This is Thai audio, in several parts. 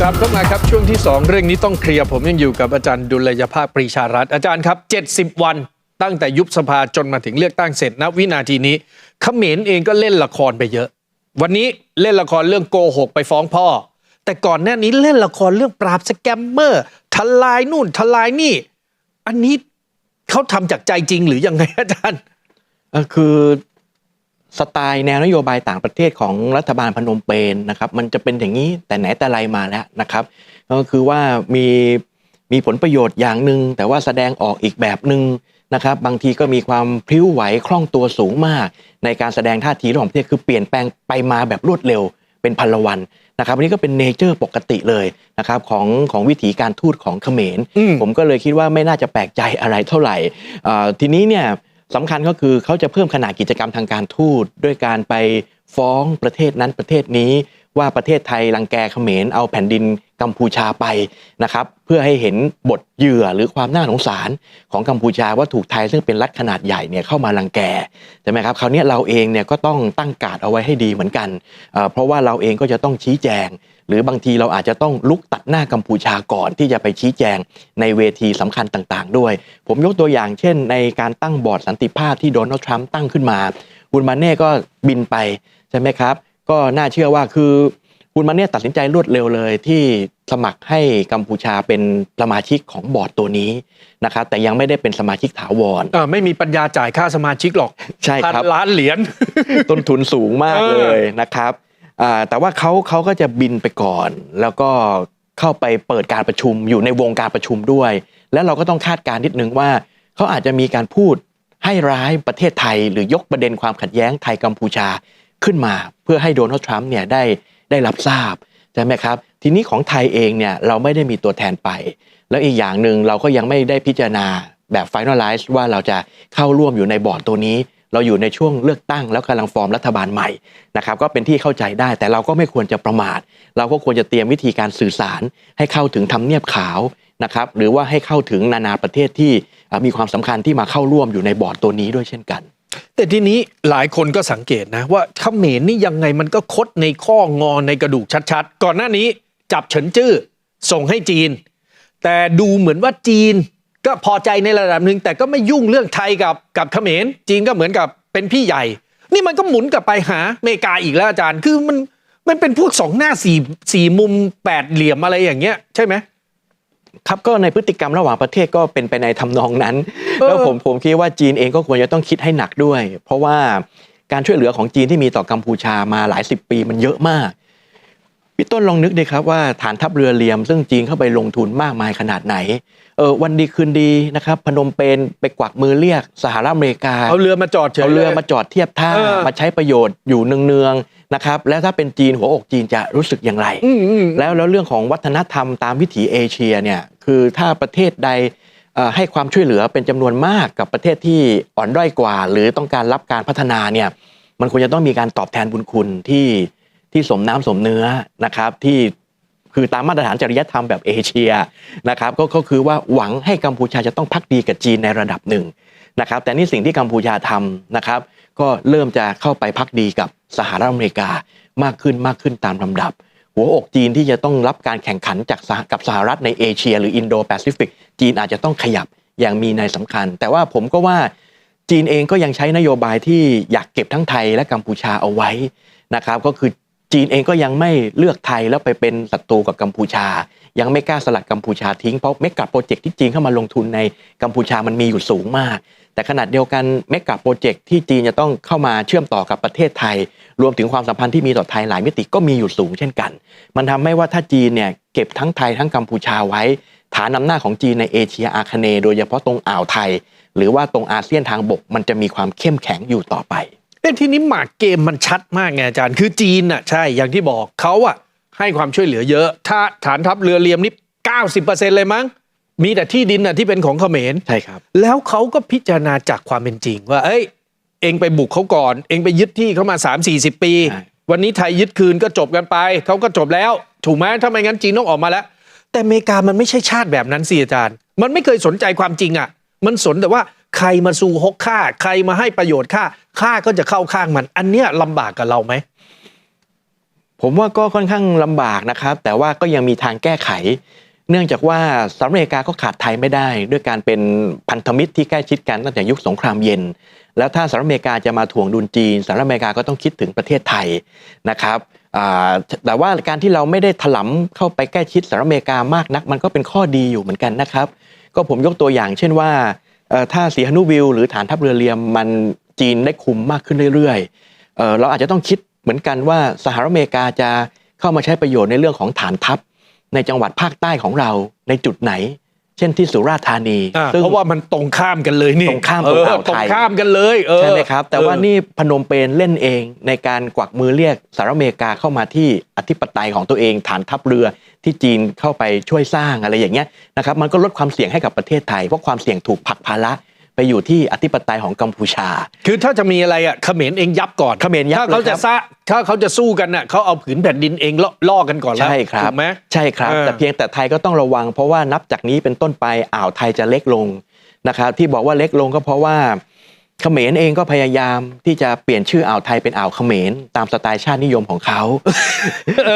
กลับเข้ามาครับช่วงที่ 2 เรื่องนี้ต้องเคลียร์ผมยังอยู่กับอาจารย์ดุลยภาคปรีชารัตน์อาจารย์ครับ 70 วันตั้งแต่ยุบสภาจนมาถึงเลือกตั้งเสร็จณวินาทีนี้เขมรเองก็เล่นละครไปเยอะ วันนี้เล่นละครเรื่องโกหกไปฟ้องพ่อ แต่ก่อนหน้านี้เล่นละครเรื่องปราบสแกมเมอร์ทลายนู่นทลายนี่ อันนี้เขาทำจากใจจริงหรือยังไงอาจารย์คือ สไตล์แนวนโยบายต่างประเทศของรัฐบาลพนมเปญนะครับมันจะเป็นอย่างนี้แต่ไหนแต่ไรมาแล้วนะครับก็คือว่ามีมีผลประโยชน์อย่างหนึ่งแต่ว่าแสดงออกอีกแบบหนึ่งนะครับบางทีก็มีความพลิ้วไหวคล่องตัวสูงมาก ในการแสดงท่าทีระหว่างประเทศคือเปลี่ยนแปลงไปมาแบบรวดเร็วเป็นพันละวันนะครับอันนี้ก็เป็นเนเจอร์ปกติเลยนะครับของของวิถีการทูตของเขมรอืมผมก็เลยคิดว่าไม่น่าจะแปลกใจอะไรเท่าไหร่เอ่อทีนี้เนี่ย สำคัญก็คือเขาจะเพิ่มขนาดกิจกรรมทางการทูตด้วยการไปฟ้องประเทศนั้นประเทศนี้ ว่าประเทศไทยรังแกเขมรเอาแผ่นดินกัมพูชาไปนะครับเพื่อให้เห็นบทเหยื่อหรือความน่าสงสารของกัมพูชาว่าถูกไทยซึ่งเป็นรัฐขนาดใหญ่เนี่ยเข้ามารังแกใช่ไหมครับคราวนี้เราเองเนี่ยก็ต้องตั้งการดเอาไว้ให้ดีเหมือนกัน เพราะว่าเราเองก็จะต้องชี้แจง หรือบางทีเราอาจจะต้องลุกตัดหน้ากัมพูชาก่อนที่จะไปชี้แจงในเวทีสำคัญต่างๆ ด้วย ผมยกตัวอย่างเช่น ในการตั้งบอร์ดสันติภาพที่โดนัลด์ทรัมป์ตั้งขึ้นมา คุณมาเน่ก็บินไปใช่ไหมครับ ก็น่าเชื่อว่าคือคุณมาเน่ตัดสินใจรวดเร็วเลยที่สมัครให้กัมพูชาเป็นสมาชิกของบอร์ดตัวนี้นะครับแต่ยังไม่ได้เป็นสมาชิกถาวรเออไม่มีปัญญาจ่ายค่าสมาชิกหรอกใช่พันครับล้านเหรียญต้นทุนสูงมากเออเลยนะครับอ่า แต่ว่าเขาเขาก็จะบินไปก่อน แล้วก็เข้าไปเปิดการประชุมอยู่ในวงการประชุมด้วย แล้วเราก็ต้องคาดการณ์นิดนึงว่าเขาอาจจะมีการพูดให้ร้ายประเทศไทย หรือยกประเด็นความขัดแย้งไทยกัมพูชาขึ้นมา เพื่อให้โดนัลด์ทรัมป์เนี่ยได้ได้รับทราบใช่ไหมครับ ทีนี้ของไทยเองเนี่ยเราไม่ได้มีตัวแทนไป แล้วอีกอย่างหนึ่งเราก็ยังไม่ได้พิจารณาแบบ finalize ว่าเราจะเข้าร่วมอยู่ในบอร์ดตัวนี้ เราอยู่ในช่วงเลือกตั้งแล้วกำลังฟอร์มรัฐบาลใหม่นะครับก็เป็นที่เข้าใจได้ แต่เราก็ไม่ควรจะประมาท เราก็ควรจะเตรียมวิธีการสื่อสารให้เข้าถึงทำเนียบขาวนะครับหรือว่าให้เข้าถึงนานาประเทศที่มีความสำคัญที่มาเข้าร่วมอยู่ในบอร์ดตัวนี้ด้วยเช่นกัน แต่ทีนี้หลายคนก็สังเกตนะว่าเขมรนี่ยังไงมันก็คดในข้องอในกระดูกชัดๆ ก่อนหน้านี้จับเฉินจื้อส่งให้จีน แต่ดูเหมือนว่าจีน ก็พอใจในระดับหนึ่งแต่ก็ไม่ยุ่งเรื่องไทยกับกับเขมรจีนก็เหมือนกับเป็นพี่ใหญ่ นี่มันก็หมุนกลับไปหาอเมริกาอีกแล้วอาจารย์คือมันมันเป็นพวกสองหน้าสี่สี่มุมแปดเหลี่ยมอะไรอย่างเงี้ยใช่ไหมครับก็ในพฤติกรรมระหว่างประเทศก็เป็นไปในทำนองนั้นเออแล้วผมผมคิดว่าจีนเองก็ควรจะต้องคิดให้หนักด้วย เพราะว่าการช่วยเหลือของจีนที่มีต่อกัมพูชามาหลายสิบปีมันเยอะมาก พี่ต้นลองนึกดีครับว่าฐานทัพเรือเรียม ซึ่งจีนเข้าไปลงทุนมากมายขนาดไหนเออวันดีคืนดีนะครับพนมเปญไปกวักมือเรียกสหรัฐอเมริกาเอาเรือมาจอดเฉยเอาเรือลยมาจอดเทียบท่าเออมาใช้ประโยชน์อยู่เนืองๆนะครับแล้วถ้าเป็นจีนหัวอกจีนจะรู้สึกอย่างไรอืมอืมแล้วแล้วเรื่องของวัฒนธรรมตามวิถีเอเชียเนี่ยคือถ้าประเทศใดเอ่อให้ความช่วยเหลือเป็นจำนวนมากกับประเทศที่อ่อนด้อยกว่า หรือต้องการรับการพัฒนาเนี่ยมันควรจะต้องมีการตอบแทนบุญคุณที่ ที่สมน้ำสมเนื้อนะครับที่คือตามมาตรฐานจริยธรรมแบบเอเชียนะครับก็ก็คือว่าหวังให้กัมพูชาจะต้องพักดีกับจีนในระดับหนึ่งนะครับแต่นี่สิ่งที่กัมพูชาทำนะครับ ก็เริ่มจะเข้าไปพักดีกับสหรัฐอเมริกามากขึ้นมากขึ้นตามลำดับ หัวอกจีนที่จะต้องรับการแข่งขันจากกับสหรัฐในเอเชีย หรืออินโดแปซิฟิกจีนอาจจะต้องขยับอย่างมีในยสำคัญ แต่ว่าผมก็ว่าจีนเองก็ยังใช้นโยบายที่อยากเก็บทั้งไทยและกัมพูชาเอาไว้นะครับก็คือ จีนเองก็ยังไม่เลือกไทยแล้วไปเป็นศัตรูกับกัมพูชา ยังไม่กล้าสลัดกัมพูชาทิ้งเพราะเมกะโปรเจกต์ที่จีนเข้ามาลงทุนในกัมพูชามันมีอยู่สูงมาก แต่ขนาดเดียวกันเมกะโปรเจกต์ที่จีนจะต้องเข้ามาเชื่อมต่อกับประเทศไทย รวมถึงความสัมพันธ์ที่มีต่อไทยหลายมิติก็มีอยู่สูงเช่นกัน มันทำให้ว่าถ้าจีนเนี่ยเก็บทั้งไทยทั้งกัมพูชาไว้ ฐานอำนาจของจีนในเอเชียอาคเนย์โดยเฉพาะตรงอ่าวไทย หรือว่าตรงอาเซียนทางบกมันจะมีความเข้มแข็งอยู่ต่อไป แต่ทีนี้หมากเกมมันชัดมากไงอาจารย์ คือจีนน่ะใช่อย่างที่บอกเขาอะให้ความช่วยเหลือเยอะ ถ้าฐานทัพเรือเรียมนี่90%เลยมั้ง มีแต่ที่ดินน่ะที่เป็นของเขมรใช่ครับ แล้วเขาก็พิจารณาจากความเป็นจริงว่า เอ้ย เองไปบุกเขาก่อน เองไปยึดที่เขามา 3 4 0 ปี ใช่ วันนี้ไทยยึดคืนก็จบกันไป เขาก็จบแล้ว ถูกไหมถ้าไม่งั้นจีนต้องออกมาแล้ว แต่อเมริกามันไม่ใช่ชาติแบบนั้นสิอาจารย์ มันไม่เคยสนใจความจริงอะ มันสนแต่ว่า ใครมาสู่ฮกค่าใครมาให้ประโยชน์ค่าค่าก็จะเข้าข้างมัน อันเนี้ยลำบากกับเราไหมผมว่าก็ค่อนข้างลำบากนะครับ แต่ว่าก็ยังมีทางแก้ไข เนื่องจากว่าสหรัฐอเมริกาก็ขาดไทยไม่ได้ ด้วยการเป็นพันธมิตรที่ใกล้ชิดกันตั้งแต่ยุคสงครามเย็น แล้วถ้าสหรัฐอเมริกาจะมาถ่วงดุลจีนสหรัฐอเมริกาก็ต้องคิดถึงประเทศไทยนะครับแต่ว่าการที่เราไม่ได้ถลำเข้าไปใกล้ชิดสหรัฐอเมริกามากนัก มันก็เป็นข้อดีอยู่เหมือนกันนะครับ ก็ผมยกตัวอย่างเช่นว่า ถ้าสีฮานุวิลหรือฐานทัพเรือเรียมมันจีนได้คุมมากขึ้นเรื่อยๆเอเราอาจจะต้องคิดเหมือนกันว่าสหรัฐอเมริกาจะเข้ามาใช้ประโยชน์ในเรื่องของฐานทัพ ในจังหวัดภาคใต้ของเราในจุดไหน เช่นที่สุราษฎร์ธานีอ่าซึ่งเพราะว่ามันตรงข้ามกันเลยนี่ตรงข้ามเอตรงออ่าวตรไทงยข้ามกันเลยเออใช่ไหมครับ แต่ว่าเออนี่พนมเปญเล่นเองในการกวักมือเรียกสหรัฐอเมริกาเข้ามาที่อธิปไตยของตัวเอง ฐานทัพเรือที่จีนเข้าไปช่วยสร้างอะไรอย่างเงี้ยนะครับมันก็ลดความเสี่ยงให้กับประเทศไทยเพราะความเสี่ยงถูกผลักภาระ ไปอยู่ที่อธิปไตยของกัมพูชา คือถ้าจะมีอะไรอะเขมรเองยับก่อนเขมรยับถ้าเขาเลยครัจะบซะถ้าเขาจะสู้กันน่ะเขาเอาผืนแผ่นดินเองล่อล่อกันก่อนแล้วใช่ครับถูกไหมใช่ครับเออแต่เพียงแต่ไทยก็ต้องระวัง เพราะว่านับจากนี้เป็นต้นไปอ่าวไทยจะเล็กลงนะครับ ที่บอกว่าเล็กลงก็เพราะว่าเขมรเองก็พยายามที่จะเปลี่ยนชื่ออ่าวไทยเป็นอ่าวเขมรตามสไตล์ชาตินิยมของเขา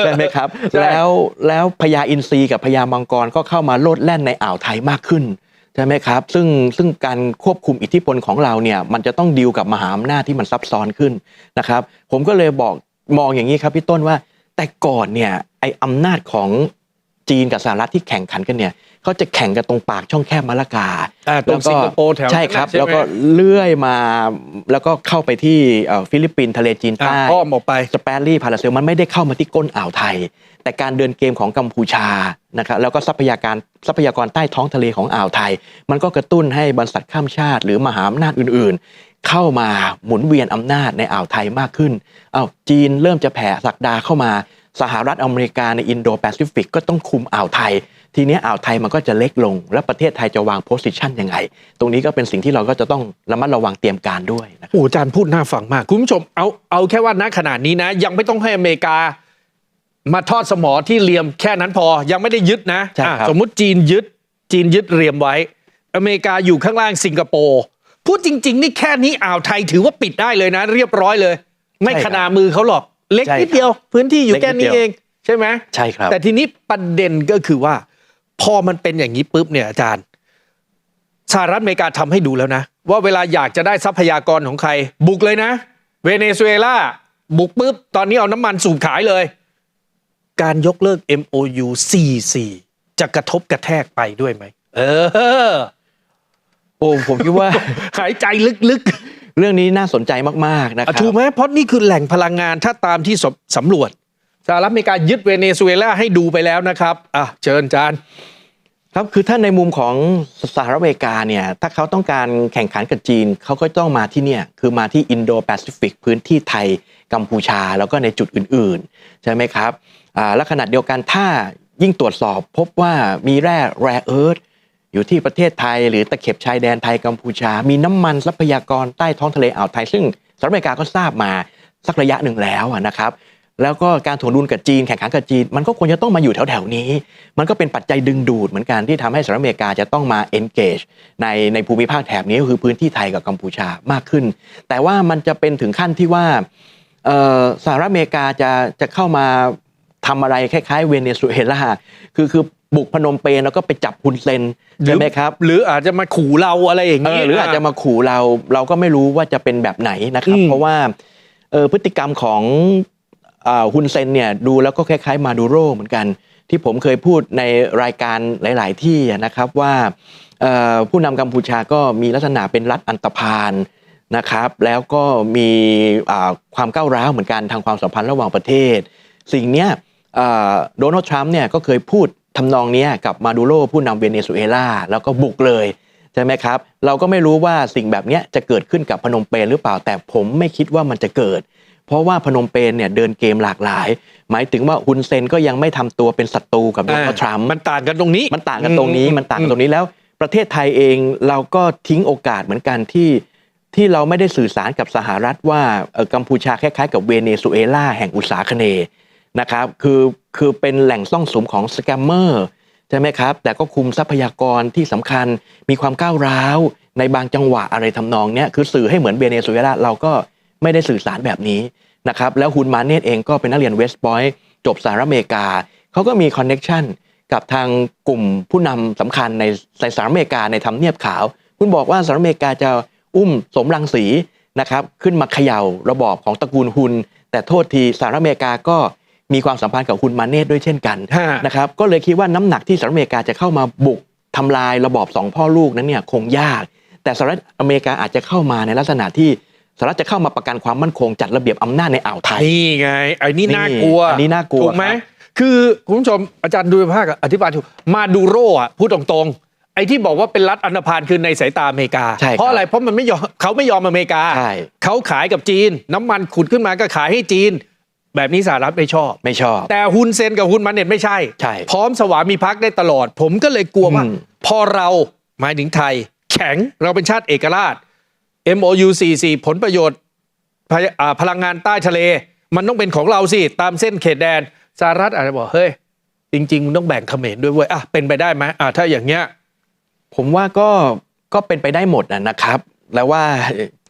ใช่ไหมครับใช่แล้วแล้วพญาอินทรีกับพญามังกรก็เข้ามาโลดแล่นในอ่าวไทยมากขึ้นใช่ไหมครับ ซึ่งซึ่งการควบคุมอิทธิพลของเราเนี่ยมันจะต้องดีลกับมหาอำนาจที่มันซับซ้อนขึ้นนะครับ ผมก็เลยบอกมองอย่างนี้ครับพี่ต้นว่า แต่ก่อนเนี่ยไออำนาจของ จีนกับสหรัฐที่แข่งขันกันเนี่ยเขาจะแข่งกันตรงปากช่องแคบมาละกาอ่าตรงสิงคโปร์แถวนั้นใช่ครับใช่ไหมแล้วก็เลื่อยมาแล้วก็เข้าไปที่เอ่อฟิลิปปินส์ทะเลจีนอะใต้อ้อมออกไปสเปรลี่พาราเซลมันไม่ได้เข้ามาที่ก้นอ่าวไทย แต่การเดินเกมของกัมพูชานะครับแล้วก็ทรัพยากรทรัพยากรใต้ท้องทะเลของอ่าวไทย มันก็กระตุ้นให้บริษัทข้ามชาติ หรือมหาอำนาจอื่นๆ เข้ามาหมุนเวียนอำนาจในอ่าวไทยมากขึ้นอ้าวจีนเริ่มจะแผ่ศักดาเข้ามา สหรัฐอเมริกาในอินโดแปซิฟิกก็ต้องคุมอ่าวไทย ทีเนี้ยอ่าวไทยมันก็จะเล็กลง แล้วประเทศไทยจะวางโพสิชันยังไง ตรงนี้ก็เป็นสิ่งที่เราก็จะต้องระมัดระวังเตรียมการด้วยนะครับโอ้อาจารย์พูดน่าฟังมาก คุณผู้ชมเอาเอาแค่ว่าณขนาดนี้นะ ยังไม่ต้องให้อเมริกา มาทอดสมอที่เรียมแค่นั้นพอยังไม่ได้ยึดนะใช่ครับอะสมมุติจีนยึด จีนยึดเรียมไว้ อเมริกาอยู่ข้างล่างสิงคโปร์พูดจริง ๆ นี่แค่นี้อ่าวไทยถือว่าปิดได้เลยนะ เรียบร้อยเลย ไม่ขนามือเขาหรอก เล็กนิดเดียวพื้นที่อยู่แค่นี้เองใช่ไหมใช่ครับ แต่ทีนี้ประเด็นก็คือว่า พอมันเป็นอย่างนี้ปุ๊บเนี่ยอาจารย์สหรัฐอเมริกาทำให้ดูแล้วนะ ว่าเวลาอยากจะได้ทรัพยากรของใคร บุกเลยนะ เวเนซุเอลาบุกปุ๊บ ตอนนี้เอาน้ำมันสูบขายเลย การยกเลิก MOU 44 จะกระทบกระแทกไปด้วยไหม เออ โอ้ผมคิดว่า หายใจลึก เรื่องนี้น่าสนใจมากๆนะๆครัอะถูกไหมเพราะนี่คือแหล่งพลังงานถ้าตามที่สำสำรวจสหรัฐอเมริกายึดเวเนซุเอลาให้ดูไปแล้วนะครับอะเชิญอาจารย์ครับคือถ้าในมุมของสหรัฐอเมริกาเนี่ยถ้าเขาต้องการแข่งขันกับจีนเขาก็ต้องมาที่เนี่ยคือมาที่อินโดแปซิฟิกพื้นที่ไทยกัมพูชาแล้วก็ในจุดอื่นๆ ใช่ไหมครับอ่าและขณะเดียวกันถ้ายิ่งตรวจสอบพบว่ามีแร่แร่เอิร์ธ อยู่ที่ประเทศไทย หรือตะเข็บชายแดนไทยกัมพูชา มีน้ำมันทรัพยากรใต้ท้องทะเลอ่าวไทย ซึ่งสหรัฐอเมริกาก็ทราบมาสักระยะหนึ่งแล้วนะครับแล้วก็การถ่วงดุลกับจีนแข่งขันกับจีน มันก็ควรจะต้องมาอยู่แถวๆนี้ มันก็เป็นปัจจัยดึงดูดเหมือนกันที่ทำให้สหรัฐอเมริกาจะต้องมา engage ในในภูมิภาคแถบนี้ก็คือพื้นที่ไทยกับกัมพูชามากขึ้น แต่ว่ามันจะเป็นถึงขั้นที่ว่าสหรัฐอเมริกาจะจะเข้ามาทำอะไรคล้ายๆเวเนซุเอลาคือคือ บุกพนมเปญแล้วก็ไปจับฮุนเซนใช่ไหมครับ หรืออาจจะมาขู่เราอะไรอย่างเอนี้อหรืออาจจะมาขู่เราเราก็ไม่รู้ว่าจะเป็นแบบไหนนะครับอืมเพราะว่าเออพฤติกรรมของอ่าฮุนเซนเนี่ยดูแล้วก็คล้ายๆมาดูโรเหมือนกัน ที่ผมเคยพูดในรายการหลาย ๆ ที่นะครับว่าเอ่อผู้นำกัมพูชาก็มีลักษณะเป็นรัฐอันตพาลนะครับ แล้วก็มีอ่าความก้าวร้าวเหมือนกันทางความสัมพันธ์ระหว่างประเทศ สิ่งเนี้ยโดนัลด์ทรัมป์เนี่ยก็เคยพูด ทำนองเนี้ยกับมาดูโรผู้นำเวเนซุเอลาแล้วก็บุกเลยใช่ไหมครับ เราก็ไม่รู้ว่าสิ่งแบบเนี้ยจะเกิดขึ้นกับพนมเปญหรือเปล่าแต่ผมไม่คิดว่ามันจะเกิด เพราะว่าพนมเปญเนี่ยเดินเกมหลากหลาย หมายถึงว่าฮุนเซนก็ยังไม่ทำตัวเป็นศัตรูกับโดนัลด์ทรัมป์มันต่างกันตรงนี้มันต่างกันตรงนี้มันต่างกันตรงนี้แล้ว ประเทศไทยเองเราก็ทิ้งโอกาสเหมือนกันที่ที่เราไม่ได้สื่อสารกับสหรัฐว่าเอ่อกัมพูชาคล้ายๆ กับเวเนซุเอลาแห่งอุตสาคเนย์ นะครับคือคือเป็นแหล่งซ่องสมของสแกมเมอร์ใช่ไหมครับ แต่ก็คุมทรัพยากรที่สำคัญมีความก้าวร้าว ในบางจังหวะอะไรทำนองเนี้ยคือสื่อให้เหมือนเวเนซุเอลาเราก็ไม่ได้สื่อสารแบบนี้นะครับแล้วฮุนมาเนตเองก็เป็นนักเรียนเวสต์พอยต์จบสหรัฐอเมริกาเขาก็มีคอนเน็ชันกับทางกลุ่มผู้นำสำคัญในสหรัฐอเมริกาในทำเนียบขาว คุณบอกว่าสหรัฐอเมริกาจะอุ้มสมรังสีนะครับขึ้นมาเขย่าระบอบของตระกูลฮุน แต่โทษทีสหรัฐอเมริกาก็ มีความสัมพันธ์กับฮุนมาเนตด้วยเช่นกันฮะนะครับก็เลยคิดว่าน้ำหนักที่สหรัฐอเมริกาจะเข้ามาบุกทำลายระบอบสองพ่อลูกนั้นเนี่ยคงยาก แต่สหรัฐอเมริกาอาจจะเข้ามาในลักษณะที่สหรัฐจะเข้ามาประกันความมั่นคงจัดระเบียบอำนาจในอ่าวไทยนี่ไงไอ้นี่นี่น่ากลัวอันนี้น่ากลัวถูกไหมครับคือคุณผู้ชมอาจารย์ดูภาคอธิบายถูกมาดูโรอะพูดตรงๆ ไอ้ที่บอกว่าเป็นรัฐอันธพาลคือในสายตาอเมริกาใช่ครับเพราะอะไรเพราะมันไม่ยอมเขาไม่ยอมอเมริกาใช่เขาขายกับจีน น้ำมันขุดขึ้นมาก็ขายให้จีน แบบนี้สหรัฐไม่ชอบ ไม่ชอบ แต่ฮุนเซนกับฮุนมันเน็ตไม่ใช่ ใช่พร้อมสวามีพักได้ตลอด ผมก็เลยกลัวว่า อืม พอเราหมายถึงไทย แข็งเราเป็นชาติเอกราช MOU 44 ผลประโยชน์พะอ่าพลังงานใต้ทะเล มันต้องเป็นของเราสิ ตามเส้นเขตแดนสหรัฐอาจจะบอกเฮ้ย จริงๆมึงต้องแบ่งเขมรด้วยเว้ยอะเป็นไปได้ไหมอะถ้าอย่างเงี้ย ผมว่าก็ก็เป็นไปได้หมดนะนะครับ แล้วว่า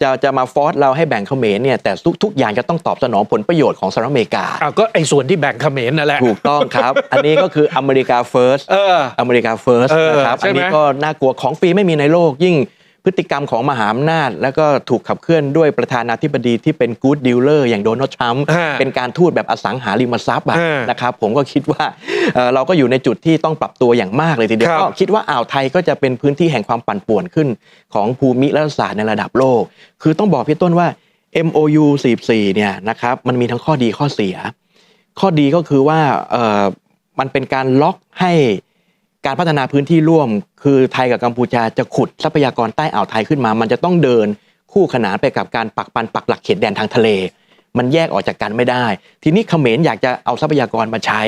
จะจะมาฟอร์สเราให้แบ่งเขมรเนี่ยแต่ทุกทุกอย่างจะต้องตอบสนองผลประโยชน์ของสหรัฐอเมริกาอะก็ไอ้ส่วนที่แบ่งเขมรนั่นแหละถูกต้องครับ อันนี้ก็คืออเมริกาเฟิร์สเอออเมริกาเฟิร์สเออนะครับใช่อันไหมนี้ก็น่ากลัวของฟรีไม่มีในโลกยิ่ง พฤติกรรมของมหาอำนาจ แล้วก็ถูกขับเคลื่อนด้วยประธานาธิบดีที่เป็นกู๊ดดีลเลอร์อย่างโดนัลด์ทรัมป์อ่าเป็นการทูตแบบอสังหาริมทรัพย์อะอ่านนะครับผมก็คิดว่าเอ่อเราก็อยู่ในจุดที่ต้องปรับตัวอย่างมากเลยทีเดียวครับก็คิดว่าอ่าวไทยก็จะเป็นพื้นที่แห่งความปั่นป่วนขึ้น ของภูมิรัฐศาสตร์ในระดับโลก คือต้องบอกพี่ต้นว่า MOU 44เนี่ยนะครับมันมีทั้งข้อดีข้อเสีย ข้อดีก็คือว่าเอ่อมันเป็นการล็อกให้ การพัฒนาพื้นที่ร่วม คือไทยกับกัมพูชาจะขุดทรัพยากรใต้อ่าวไทยขึ้นมา มันจะต้องเดินคู่ขนานไปกับการปักปันปักหลักเขตแดนทางทะเล มันแยกออกจากกันไม่ได้ ทีนี้เขมรอยากจะเอาทรัพยากรมาใช้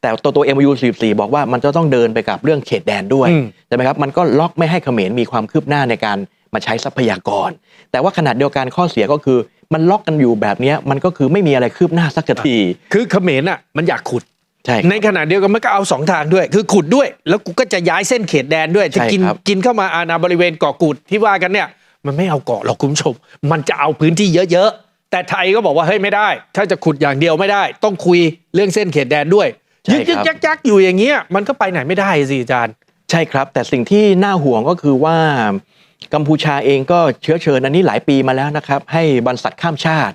แต่ตัวตัว MOU 44 บอกว่ามันจะต้องเดินไปกับเรื่องเขตแดนด้วยอืมใช่ไหมครับมันก็ล็อกไม่ให้เขมรมีความคืบหน้าในการมาใช้ทรัพยากร แต่ว่าขนาดเดียวกันข้อเสียก็คือ มันล็อกกันอยู่แบบเนี้ยมันก็คือไม่มีอะไรคืบหน้าสักทีคือเขมรอะมันอยากขุด ใช่ครับในขณะเดียวกันมันก็เอาสองทางด้วย คือขุดด้วย แล้วกูก็จะย้ายเส้นเขตแดนด้วย จะใช่กินครับ กินเข้ามาอาณาบริเวณเกาะกูดที่ว่ากันเนี่ย มันไม่เอาเกาะหรอกคุณผู้ชม มันจะเอาพื้นที่เยอะๆ แต่ไทยก็บอกว่าเฮ้ยไม่ได้ ถ้าจะขุดอย่างเดียวไม่ได้ ต้องคุยเรื่องเส้นเขตแดนด้วยใช่ยึกยึกครับยักยักอยู่อย่างเงี้ยมันก็ไปไหนไม่ได้สิอาจารย์ ใช่ครับ แต่สิ่งที่น่าห่วงก็คือว่ากัมพูชาเองก็เชื้อเชิญอันนี้หลายปีมาแล้วนะครับ ให้บรรษัทข้ามชาติ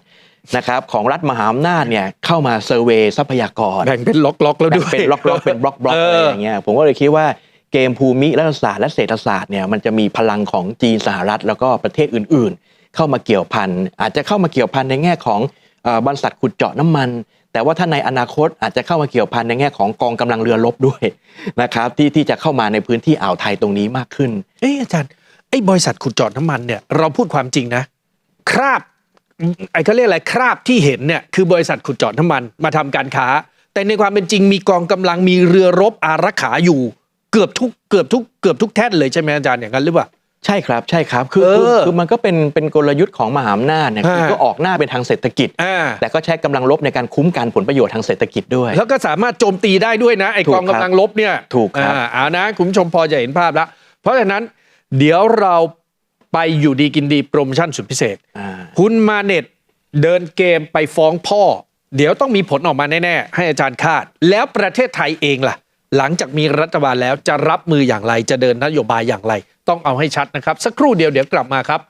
นะครับของรัฐมหาอำนาจเนี่ยเข้ามาเซอร์เวย์ทรัพยากรแบ่งเป็นล็อกๆแล้วแบ่ด้งวยเป็นล็อกๆเป็นบล็อกบล็อกเออะไรออย่างเงี้ยผมก็เลยคิดว่าเกมภูมิรัฐศาสตร์และเศรษฐศาสตร์เนี่ยมันจะมีพลังของจีนสหรัฐแล้วก็ประเทศอื่น ๆ เข้ามาเกี่ยวพันอาจจะเข้ามาเกี่ยวพันในแง่ของเอ่อบรรษัทขุดเจาะน้ำมัน แต่ว่าถ้าในอนาคตอาจจะเข้ามาเกี่ยวพันในแง่ของกองกำลังเรือรบด้วยนะครับที่ที่จะเข้ามาในพื้นที่อ่าวไทยตรงนี้มากขึ้นเอ้ยอาจารย์ไอ้บริษัทขุดเจาะน้ำมันเนี่ยเราพูดความจริงนะ คราบ ไอ้เขาเรียกอะไรคราบที่เห็นเนี่ยคือบริษัทขุดเจาะน้ำมันมาทำการค้า แต่ในความเป็นจริงมีกองกำลังมีเรือรบอารักขาอยู่ เกือบทุกเกือบทุกเกือบทุกแท่นเลยใช่ไหมอาจารย์อย่างนั้นหรือเปล่าใช่ครับใช่ครับคือเออคือคือมันก็เป็นเป็นกลยุทธ์ของมหาอำนาจเนี่ยคือฮะก็ออกหน้าเป็นทางเศรษฐกิจอ่าแต่ก็ใช้กำลังรบในการคุ้มกันผลประโยชน์ทางเศรษฐกิจด้วย แล้วก็สามารถโจมตีได้ด้วยนะไอ้ถูกกองกำลังรบเนี่ยถูกครับอ่าเอานะคุณผู้ชมพอจะเห็นภาพแล้วเพราะฉะนั้นเดี๋ยวเรา ไปอยู่ดีกินดีโปรโมชั่นสุดพิเศษอ่าคุณมาเน็ตเดินเกมไปฟ้องพ่อ เดี๋ยวต้องมีผลออกมาแน่ ๆ ให้อาจารย์คาด แล้วประเทศไทยเองล่ะ หลังจากมีรัฐบาลแล้วจะรับมืออย่างไรจะเดินนโยบายอย่างไร ต้องเอาให้ชัดนะครับ สักครู่เดียวเดี๋ยวกลับมาครับ